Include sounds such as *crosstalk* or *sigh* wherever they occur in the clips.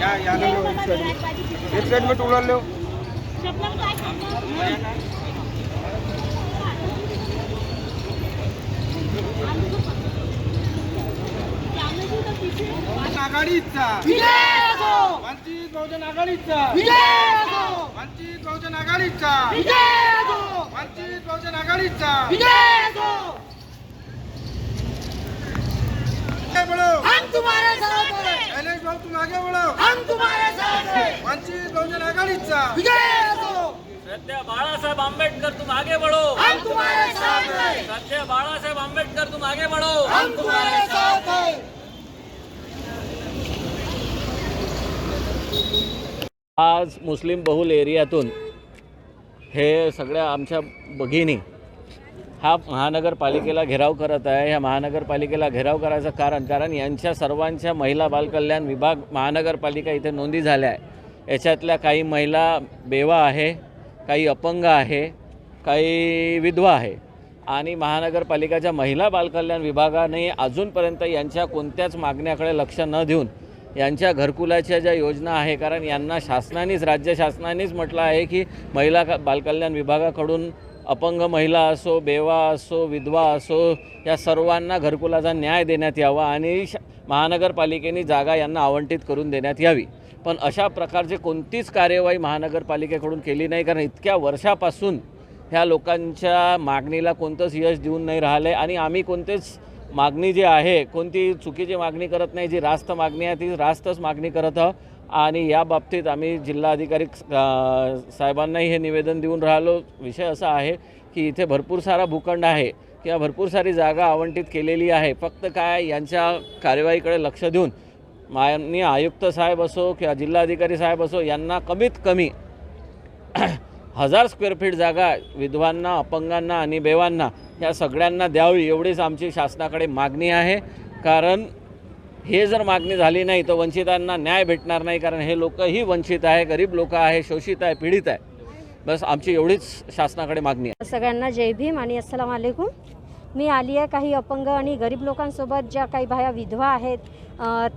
या या ना. एक साइड में टूलर लो आघाडीचा. वंचित बहुजन आघाडीचा. वंचित बहुजन आघाडीचा. वंचित बहुजन आघाडीचा आगे बढ़ो हम तुम्हारे साथ हैं आगे बढ़ो हम तुम्हारे साथ हैं वंचित बहुजन आघाडीचा विजय हो सत्य बाळासाहेब आंबेडकर तुम आगे बढ़ो हम तुम्हारे साथ हैं सत्य बाळासाहेब आंबेडकर तुम आगे बढ़ो हम तुम्हारे साथ हैं आज मुस्लिम बहुल एरियातून हे सगळ्या आमच्या भगिनी हा महानगरपालिकेला घेराव करत आहे. ह्या महानगरपालिकेला घेराव करायचं कारण कारण यांच्या सर्वांच्या महिला बालकल्याण विभाग महानगरपालिका इथे नोंदी झाल्या आहे. याच्यातल्या काही महिला बेवा आहे काही अपंग आहे काही विधवा आहे. आणि महानगरपालिकाच्या महिला बालकल्याण विभागाने अजूनपर्यंत यांच्या कोणत्याच मागण्याकडे लक्ष न देऊन यांच्या घरकुलाच्या ज्या योजना आहे कारण यांना शासनानेच राज्य शासनानेच म्हटलं आहे की महिला का- बालकल्याण विभागाकडून अपंग महिला असो बेवा असो विधवा असो या सर्वांना घरकुलाचा न्याय देण्यात यावा आणि श महानगरपालिकेने जागा यांना आवंटित करून देण्यात यावी. पण अशा प्रकारची कोणतीच कार्यवाही महानगरपालिकेकडून केली नाही कारण इतक्या वर्षापासून ह्या लोकांच्या मागणीला कोणतंच यश देऊन नाही राहिले आणि आम्ही कोणतेच मागणी जी आहे कोणती चुकीची मागणी करत नाही जी रास्त मागणी आहे ती रास्तच मागणी करत आहोत. आणि या बाबतीत आम्ही जिल्हाधिकारी साहेबांनाही हे निवेदन देऊन राहिलो. विषय असा आहे की इथे भरपूर सारा भूखंड आहे किंवा भरपूर सारी जागा आवंटित केलेली आहे. फक्त काय यांच्या कार्यवाहीकडे लक्ष देऊन माननीय आयुक्त साहेब असो किंवा जिल्हाधिकारी साहेब असो यांना कमीत कमी *clears throat* हजार स्क्वेअर फीट जागा विधवांना अपंगांना आणि बेवांना या सगळ्यांना द्यावी एवढीच आमची शासनाकडे मागणी आहे. कारण हे जर मागणी झाली नाही तर वंचितांना न्याय भेटणार नाही कारण हे लोकही वंचित आहे गरीब लोक आहे शोषित आहे पीडित आहे. बस आमची एवढीच शासनाकडे मागणी आहे. सगळ्यांना जय भीम आणि अस्सलाम वालेकुम. मी आली आहे काही अपंग आणि गरीब लोकांसोबत ज्या काही बाया विधवा आहेत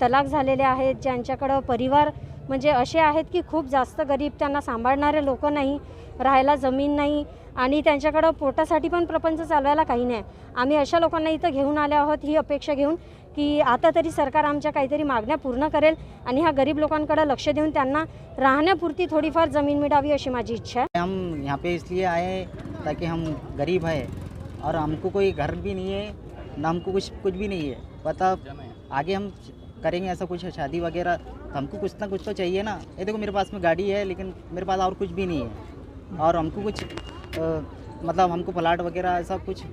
तलाक झालेल्या आहेत ज्यांच्याकडं परिवार म्हणजे असे आहेत की खूप जास्त गरीब त्यांना सांभाळणारे लोक नाही राहायला जमीन नाही आणि त्यांच्याकडं पोटासाठी पण प्रपंच चालवायला काही नाही. आम्ही अशा लोकांना इथं घेऊन आले आहोत ही अपेक्षा घेऊन की आता तरी सरकार आमच्या काहीतरी मागण्या पूर्ण करेल आणि ह्या गरीब लोकांकडे लक्ष देऊन त्यांना राहण्यापुरती थोडीफार जमीन मिळावी अशी माझी इच्छा आहे. हम यहाँ पे इसलिए आए ताकि हम गरीब है और हमको कोई घर भी नहीं है ना हमको कुछ कुछ भी नहीं है। पता आगे हम करेंगे ऐसा कुछ शादी वगैरह तो हमको कुछ ना कुछ तो चाहिए ना। ये देखो मेरे पास में गाड़ी है लेकिन मेरे पास और कुछ भी नहीं है। और हमको कुछ आ, मतलब हमको प्लाट वगैरह ऐसा कुछ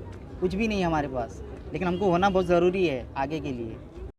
कुछ भी नहीं है हमारे पास। लेकिन हमको होना बहुत ज़रूरी है आगे के लिए।